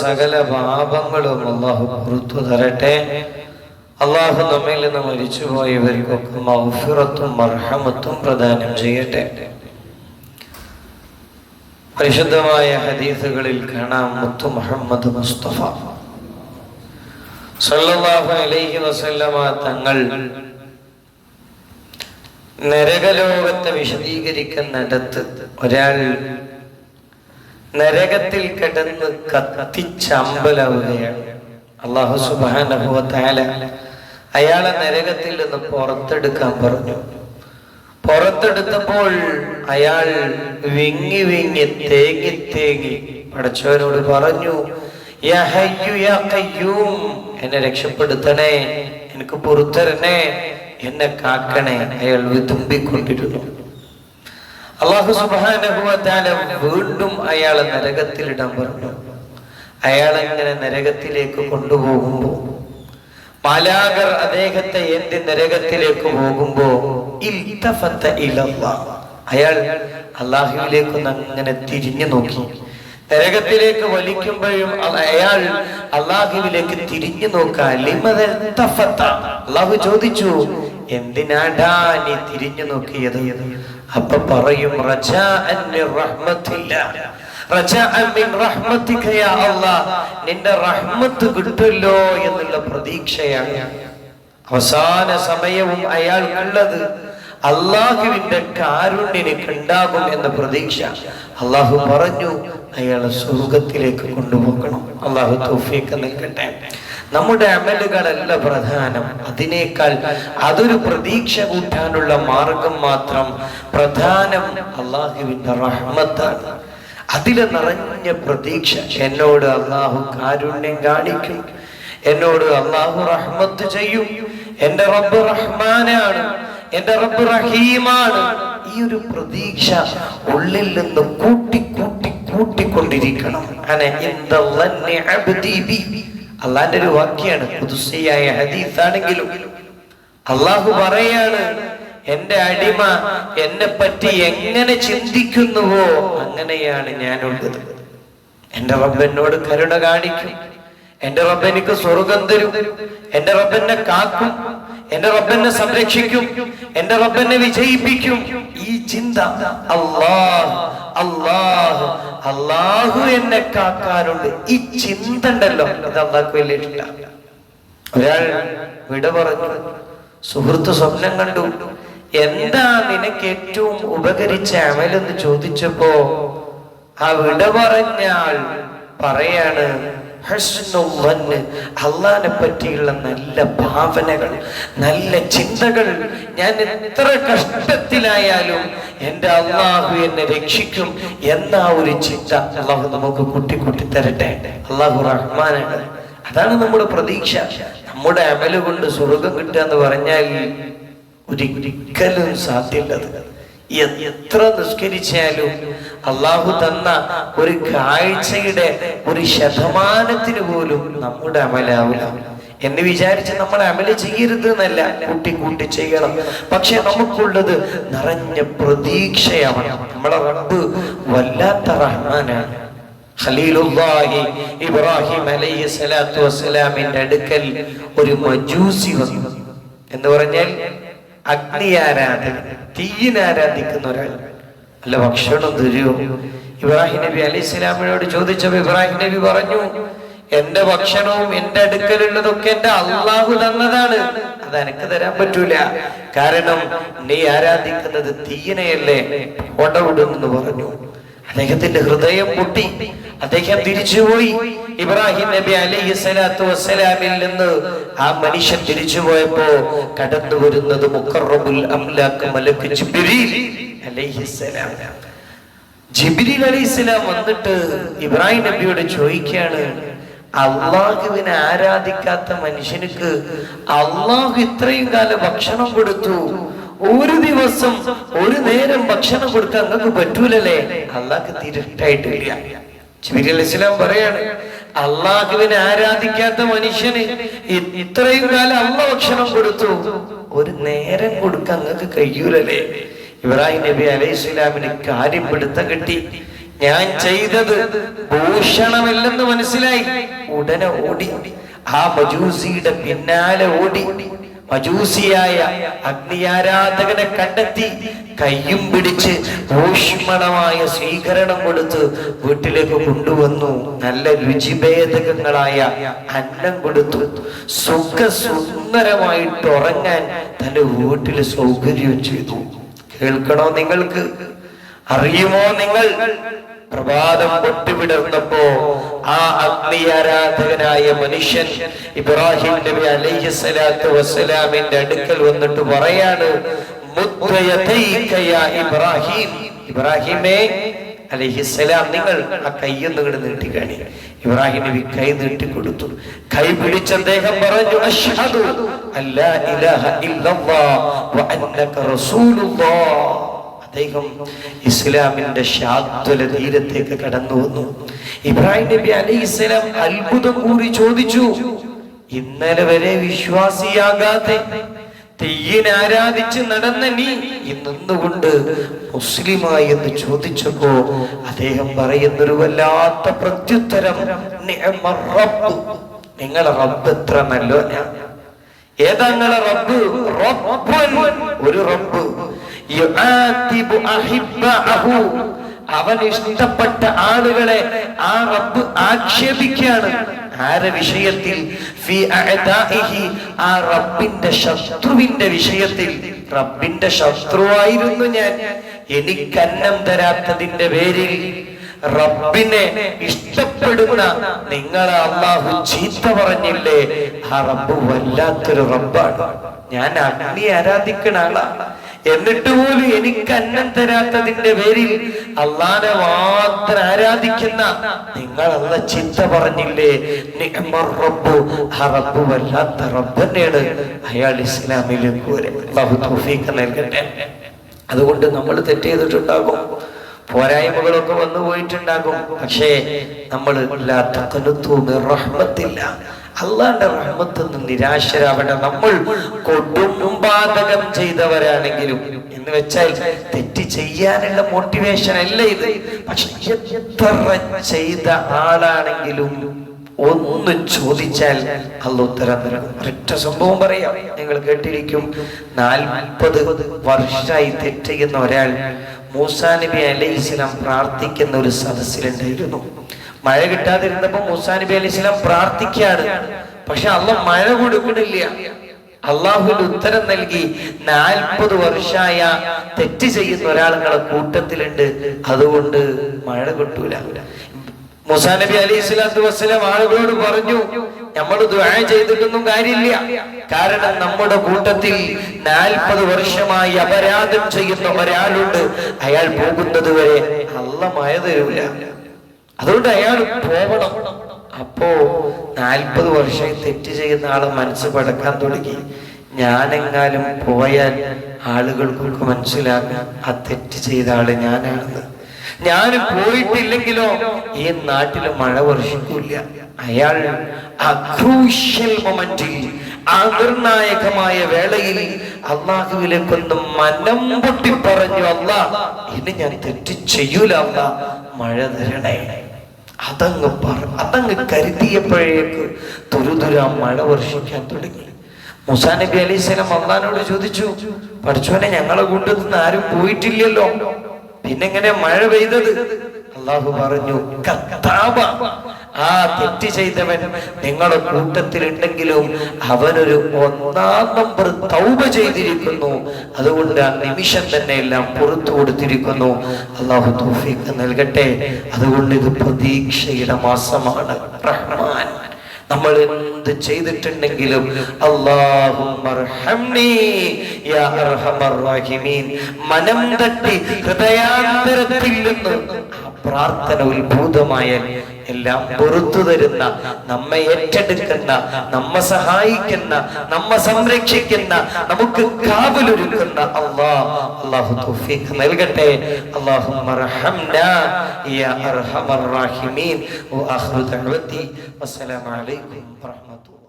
സകല പാപങ്ങളും അള്ളാഹു പുറത്തു തരട്ടെ. അള്ളാഹു നമ്മിൽ നിന്ന് മരിച്ചുപോയവർക്കൊക്കെ മൗഫിറത്തും മർഹമത്തും പ്രദാനം ചെയ്യട്ടെ. പരിശുദ്ധമായ ഹദീസുകളിൽ കാണാം മുത്തു മുഹമ്മദ് മുസ്തഫ. സല്ലല്ലാഹു അലൈഹി വസല്ലമ തങ്ങൾ നരകലോകത്തെ വിശദീകരിക്കുന്നിടത്ത് ഒരാൾ നരകത്തിൽ കിടന്ന് കത്തിച്ചമ്പലാവുകയാണ് അള്ളാഹു സുബാനുഭവത്താല അയാളെ നരകത്തിൽ നിന്ന് പുറത്തെടുക്കാൻ പറഞ്ഞു. പുറത്തെടുത്തപ്പോൾ അയാൾ വിങ്ങി വിങ്ങി തേങ്ങി തേങ്ങി പടച്ചവനോട് പറഞ്ഞു "യാ ഹയ്യു എന്നെ രക്ഷപ്പെടുത്തണേ എനിക്ക് പുറത്തരണേ എന്നെ കാക്കണേ അയാൾ വിതുമ്പിക്കൊണ്ടിരുന്നു. അള്ളാഹു സുബാനുഭവത്താല വീണ്ടും അയാളെ നരകത്തിലിടാൻ പറഞ്ഞു. അയാളെങ്ങനെ നരകത്തിലേക്ക് കൊണ്ടുപോകുമ്പോ? മാലാകർ അദ്ദേഹത്തെ എന്ത് നരകത്തിലേക്ക് പോകുമ്പോ. അയാൾ അള്ളാഹുവിലേക്ക് അങ്ങനെ തിരിഞ്ഞു നോക്കി. നരകത്തിലേക്ക് വലിക്കുമ്പോഴും അയാൾ അള്ളാഹുവിലേക്ക് തിരിഞ്ഞു നോക്കാൻ അള്ളാഹു ചോദിച്ചു എന്തിനാടാ നീ തിരിഞ്ഞു നോക്കിയത്? അപ്പൊ പറയും. നിന്റെ റഹ്മത്ത് കിട്ടുമല്ലോ എന്നുള്ള പ്രതീക്ഷയാണ് അവസാന സമയവും അയാൾക്കുള്ളത്. അള്ളാഹുവിന്റെ കാരുണ്യം ഉണ്ടാകും എന്ന പ്രതീക്ഷ. അള്ളാഹു പറഞ്ഞു അയാളെ സ്വർഗത്തിലേക്ക് കൊണ്ടുപോകണം അള്ളാഹു തോഫിയൊക്കെ നൽകട്ടെ. നമ്മുടെ അമലുകളല്ല പ്രധാനം. അതിനേക്കാൾ അതൊരു പ്രതീക്ഷ കൂട്ടാനുള്ള മാർഗം മാത്രം പ്രധാനം അള്ളാഹുവിന്റെ റഹ്മത്താണ്. അതിൽ നിറഞ്ഞ പ്രതീക്ഷ എന്നോട് അള്ളാഹു കാരുണ്യം കാണിക്കും. എന്നോട് അള്ളാഹു റഹ്മത്ത് ചെയ്യും. എന്റെ റബ്ബ് റഹ്മാനാണ്. എന്റെ റബ്ബ് റഹീമാണ്. ഈ ഒരു പ്രതീക്ഷ ഉള്ളിൽ നിന്ന് കൂട്ടി കൂട്ടി കൂട്ടിക്കൊണ്ടിരിക്കണം. ബി. അള്ളാന്റെ ഒരു വാക്യാണ് പുതുസിയായ ഹദീസാണെങ്കിലും അള്ളാഹു പറയാണ് എന്റെ അടിമ എന്നെ പറ്റി എങ്ങനെ ചിന്തിക്കുന്നുവോ അങ്ങനെയാണ് ഞാനുള്ളത്. എന്റെ റബ്ബ് എന്നോട് കരുണ കാണിക്കും. എന്റെ റബ്ബ് എനിക്ക് സ്വർഗം തരും. എന്റെ റബ്ബ് എന്നെ കാക്കും. എന്റെ റബ്ബ് എന്നെ സംരക്ഷിക്കും. എന്റെ റബ്ബ് എന്നെ വിജയിപ്പിക്കും. ഈ ചിന്ത അള്ളാഹ് അള്ളാഹ് അള്ളാഹു എന്നെ കാക്കാനുണ്ട് ഈ ചിന്ത ഉണ്ടല്ലോ ഇത് അള്ളാഹ്ക്ക് വലിയ ഒരാൾ വിട പറഞ്ഞു സുഹൃത്ത് സ്വപ്നം കണ്ടു. എന്താ നിനക്ക് ഏറ്റവും ഉപകരിച്ച അമലെന്ന് ചോദിച്ചപ്പോ ആ വിട പറഞ്ഞാൽ പറയാണ് അള്ളാനെ പറ്റിയുള്ള നല്ല ഭാവനകൾ നല്ല ചിന്തകൾ. ഞാൻ എത്ര കഷ്ടത്തിലായാലും എന്റെ അള്ളാഹു എന്നെ രക്ഷിക്കും എന്ന ഒരു ചിന്ത അള്ളാഹു നമുക്ക് കുട്ടി കുട്ടി തരട്ടെ. അള്ളാഹു റഹ്മാനാണ്. അതാണ് നമ്മുടെ പ്രതീക്ഷ. നമ്മുടെ അമൽ കൊണ്ട് സ്വർഗം കിട്ടുക എന്ന് പറഞ്ഞാൽ ഒരിക്കലും സാധ്യമല്ലത് എത്ര നിസ്കരിച്ചാലും അള്ളാഹു തന്ന ഒരു കാഴ്ചയുടെ ഒരു ശതമാനത്തിന് പോലും നമ്മുടെ അമലാവില്ല. എന്ന് വിചാരിച്ച് നമ്മൾ അമൽ ചെയ്യരുത് എന്നല്ല കൂട്ടി കൂട്ടി ചെയ്യണം. പക്ഷെ നമുക്കുള്ളത് നിറഞ്ഞ പ്രതീക്ഷയാണ്. നമ്മളെ റബ്ബ് വല്ലാത്ത റഹ്മാനാണ്. ഖലീലുല്ലാഹി ഇബ്രാഹിം അലൈഹി സ്വലാത്തു വസ്സലാമിന്റെ അടുക്കൽ ഒരു മജൂസി വന്നു. എന്ന് പറഞ്ഞാൽ അഗ്നി ആരാധന തീയിനെ ആരാധിക്കുന്ന ഒരാൾ. അല്ല ഭക്ഷണം തരുമോ ഇബ്രാഹിം നബി അലി ഇസ്ലാമിനോട് ചോദിച്ചപ്പോ ഇബ്രാഹിം നബി പറഞ്ഞു എന്റെ ഭക്ഷണവും എന്റെ അടുക്കലുള്ളതൊക്കെ എന്റെ അള്ളാഹു തന്നതാണ്. അത് എനിക്ക് തരാൻ പറ്റൂല. കാരണം നീ ആരാധിക്കുന്നത് തീയനെയല്ലേ? ഓടവിടുന്നു പറഞ്ഞു. അദ്ദേഹത്തിന്റെ ഹൃദയം പൊട്ടി അദ്ദേഹം തിരിച്ചുപോയി. ഇബ്രാഹിം നബി അലൈഹി സ്വലാത്തു വസ്സലാമിൽ നിന്ന് ആ മനുഷ്യൻ തിരിച്ചുപോയപ്പോ കടന്നു വരുന്നത് അലൈഹിസ്സലാം ജിബ്രീൽ അലൈഹിസ്സലാം വന്നിട്ട് ഇബ്രാഹിം നബിയോട് ചോദിക്കുകയാണ് അള്ളാഹുവിനെ ആരാധിക്കാത്ത മനുഷ്യനുക്ക് അള്ളാഹു ഇത്രയും കാലം ഭക്ഷണം കൊടുത്തു. ഒരു ദിവസം ഒരു നേരം ഭക്ഷണം കൊടുക്കാൻ നിങ്ങൾക്ക് പറ്റൂലല്ലേ? അള്ളാഹ് തീരട്ടായിട്ടില്ല ജിബ്രീൽ ഇസ്ലാം പറയാണ് അള്ളാഹുവിനെ ആരാധിക്കാത്ത മനുഷ്യന് ഇത്രയും കാലം അള്ള ഭക്ഷണം കൊടുത്തു. ഒരു നേരം കൊടുക്കാൻ നിങ്ങൾക്ക് കഴിയൂലല്ലേ? ഇബ്രാഹിം നബി അലൈഹി സ്വലാമിന് കാര്യം പിടുത്തം കിട്ടി. ഞാൻ ചെയ്തത് ഭൂഷണമല്ലെന്ന് മനസ്സിലായി. ഉടനെ ഓടി. ആ മജൂസിയുടെ പിന്നാലെ ഓടി. മജൂസിയായ അഗ്നി അഗ്നിയാരാധകനെ കണ്ടെത്തി കയ്യും പിടിച്ച് ഊഷ്മണമായ സ്വീകരണം കൊടുത്ത് വീട്ടിലേക്ക് കൊണ്ടുവന്നു. നല്ല രുചിഭേദകങ്ങളായ അന്നം കൊടുത്തു. സുഖ സുന്ദരമായിട്ട് ഉറങ്ങാൻ തന്റെ വീട്ടിൽ സൗകര്യം ചെയ്തു. കേൾക്കണോ നിങ്ങൾക്ക്? അറിയുമോ നിങ്ങൾ? പ്രഭാതം പൊട്ടിവിടുന്നപ്പോ ആ അഗ്നി ആരാധകനായ മനുഷ്യൻ ഇബ്രാഹിം നബി അലൈഹി സ്വലാത്തു വസ്സലാമിന്റെ അടുക്കൽ വന്നിട്ട് പറയാണ് ഇബ്രാഹിം. ഇബ്രാഹിമേ അലഹിസ്സലാം നിങ്ങൾ ആ കൈയൊന്ന് നീട്ടി കാണി. ഇബ്രാഹിം നബി കൈ നീട്ടി കൊടുത്തു. കൈ പിടിച്ച അദ്ദേഹം പറഞ്ഞു അഷ്ഹദു അല്ലാ ഇലാഹ ഇല്ലല്ലാഹ് വ അന്നക റസൂലുള്ളാഹ് അദ്ദേഹം ഇസ്ലാമിന്റെ ശാദ്വല തീരത്തേക്ക് കടന്നു വന്നു ഇബ്രാഹിം നബി അലി ഇസ്ലാം അത്ഭുതം കൂടി ചോദിച്ചു ഇന്നലെ വരെ വിശ്വാസിയാകാതെ തെയ്യനെ ആരാധിച്ച് നടന്ന നീ ഇന്നുകൊണ്ട് മുസ്ലിമായി എന്ന് ചോദിച്ചപ്പോ അദ്ദേഹം പറയുന്നൊരു വല്ലാത്ത പ്രത്യുത്തരം. നിങ്ങളെ റബ്ബ് എത്ര നല്ലോ ഞാൻ ഏതാ നിങ്ങളെ റബ്ബ് ഒരു റബ്ബ്. അവൻ ഇഷ്ടപ്പെട്ട ആളുകളെ ആ റബ്ബ് ആക്ഷേപിക്കുകയാണ്. ആരെ വിഷയത്തിൽ. ആ റബ്ബിന്റെ ശത്രുവിന്റെ വിഷയത്തിൽ. റബ്ബിന്റെ ശത്രുവായിരുന്നു ഞാൻ. എനിക്ക് അന്നം തരാത്തതിന്റെ പേരിൽ റബ്ബിനെ ഇഷ്ടപ്പെടുന്ന നിങ്ങളെ അള്ളാഹു ചീത്ത പറഞ്ഞില്ലേ? ആ റബ്ബ് വല്ലാത്തൊരു റബ്ബാണ്. ഞാൻ അഗ്നി ആരാധിക്കണ എന്നിട്ട് പോലും എനിക്ക് അന്നം തരാത്തതിന്റെ പേരിൽ അള്ളാനെ മാത്രം ആരാധിക്കുന്ന നിങ്ങൾ അല്ല ചിന്ത പറഞ്ഞില്ലേ റബ്ബു. ആ റബ്ബ് വല്ലാത്ത റബ്ബ് തന്നെയാണ്. അയാൾ ഇസ്ലാമിലേക്ക് വരെ. നൽകട്ടെ. അതുകൊണ്ട് നമ്മൾ തെറ്റ് ചെയ്തിട്ടുണ്ടാകും. പോരായ്മകളൊക്കെ വന്നു പോയിട്ടുണ്ടാകും. പക്ഷേ നമ്മൾ റഹ്മത്തില്ല. അള്ളാന്റെ റഹ്മത്ത് നിരാശരാവട്ടെ നമ്മൾ കൊടുമ്പാതകം ചെയ്തവരാണെങ്കിലും. എന്ന് വെച്ചാൽ തെറ്റ് ചെയ്യാനുള്ള മോട്ടിവേഷൻ അല്ല ഇത്. പക്ഷെ എത്ര ചെയ്ത ആളാണെങ്കിലും ഒന്ന് ചോദിച്ചാൽ അല്ല ഉത്തരം നൽകും ഒരൊറ്റ സംഭവം പറയാം. നിങ്ങൾ കേട്ടിരിക്കും നാൽപ്പത് വർഷമായി തെറ്റ് ചെയ്യുന്ന ഒരാൾ മൂസാ നബി അലൈഹി ഇസ്ലാം പ്രാർത്ഥിക്കുന്ന ഒരു സദസ്സിലുണ്ടായിരുന്നു. മഴ കിട്ടാതിരുന്നപ്പോ മൂസാ നബി അലൈഹി ഇസ്ലാം പ്രാർത്ഥിക്കാണ് പക്ഷെ അല്ല മഴ കൊടുക്കണില്ല അള്ളാഹുവിന്റെ ഉത്തരം നൽകി നാൽപ്പത് വർഷമായ തെറ്റ് ചെയ്യുന്ന ഒരാളുകളെ കൂട്ടത്തിലുണ്ട്. അതുകൊണ്ട് മഴ കിട്ടൂല. മുസാ നബി അലൈഹി സ്വലാത്തു വസ്സലാം ആളുകളോട് പറഞ്ഞു നമ്മൾ ദുആ ചെയ്തിട്ടൊന്നും കാര്യമില്ല. കാരണം നമ്മുടെ കൂട്ടത്തിൽ നാൽപ്പത് വർഷമായി അപരാധം ചെയ്യുന്ന ഒരാളുണ്ട്. അയാൾ പോകുന്നത് വരെ മഴ തരൂല. അതുകൊണ്ട് അയാൾ പോകണം അപ്പോ നാൽപ്പത് വർഷം തെറ്റ് ചെയ്യുന്ന ആളെ മനസ്സ് പടക്കാൻ തുടങ്ങി. ഞാനെങ്ങാനും പോയാൽ ആളുകൾക്കൊക്കെ മനസ്സിലാക്കാം ആ തെറ്റ് ചെയ്ത ആൾ ഞാനാണെന്ന്. ഞാൻ പോയിട്ടില്ലെങ്കിലോ? ഈ നാട്ടിൽ മഴ വർഷിക്കൂല അയാൾ ആ ക്രൂഷ്യൽ മൊമെന്റിൽ ആ നിർണായകമായ വേളയിൽ അള്ളാഹുവിലേക്കൊന്ന് മനം പൊട്ടി പറഞ്ഞു അല്ല ഇനി ഞാൻ തെറ്റ് ചെയ്യൂല അല്ല മഴ തരണേ. അതങ്ങ് പറ അതങ്ങ് കരുതിയപ്പോഴേക്ക് തുരുതുര മഴ വർഷിക്കാൻ തുടങ്ങി. മുസാ നബി അലൈഹി സ്വലം അള്ളഹാനോട് ചോദിച്ചു പഠിച്ചോനെ ഞങ്ങളെ കൊണ്ടുവന്ന് ആരും പോയിട്ടില്ലല്ലോ? പിന്നെങ്ങനെ മഴ പെയ്തത്? അള്ളാഹു പറഞ്ഞു കത്താബ ആ തെറ്റ് ചെയ്തവൻ നിങ്ങളുടെ കൂട്ടത്തിലുണ്ടെങ്കിലും അവനൊരു ഒന്നാം നമ്പർ തൗബ ചെയ്തിരിക്കുന്നു. അതുകൊണ്ട് ആ നിമിഷം തന്നെ എല്ലാം പുറത്തു കൊടുത്തിരിക്കുന്നു. അള്ളാഹു തൗഫീഖ് നൽകട്ടെ. അതുകൊണ്ട് ഇത് പ്രതീക്ഷയുടെ മാസമാണ്. റഹ്മാൻ നമ്മൾ എന്ത് ചെയ്തിട്ടുണ്ടെങ്കിലും മനം തട്ടി ഹൃദയാന്തരത്തിൽ നിന്ന് പ്രാർത്ഥന ഉത്ഭൂതമായാൽ എല്ലാം പുറത്തു തരുന്ന നമ്മെ ഏറ്റെടുക്കുന്ന നമ്മെ സഹായിക്കുന്ന നമ്മെ സംരക്ഷിക്കുന്ന നമുക്ക് കാവലൊരുക്കുന്ന അള്ളാ. അല്ലാഹു തൗഫീഖ് നൽകട്ടെ. അള്ളാഹുമ്മ റഹംനാ. യാ അർഹമർ റഹീമീൻ. വഅഖിറു ദഅവതി. വസ്സലാമു അലൈക്കും വറഹ്മത്തുള്ളാഹി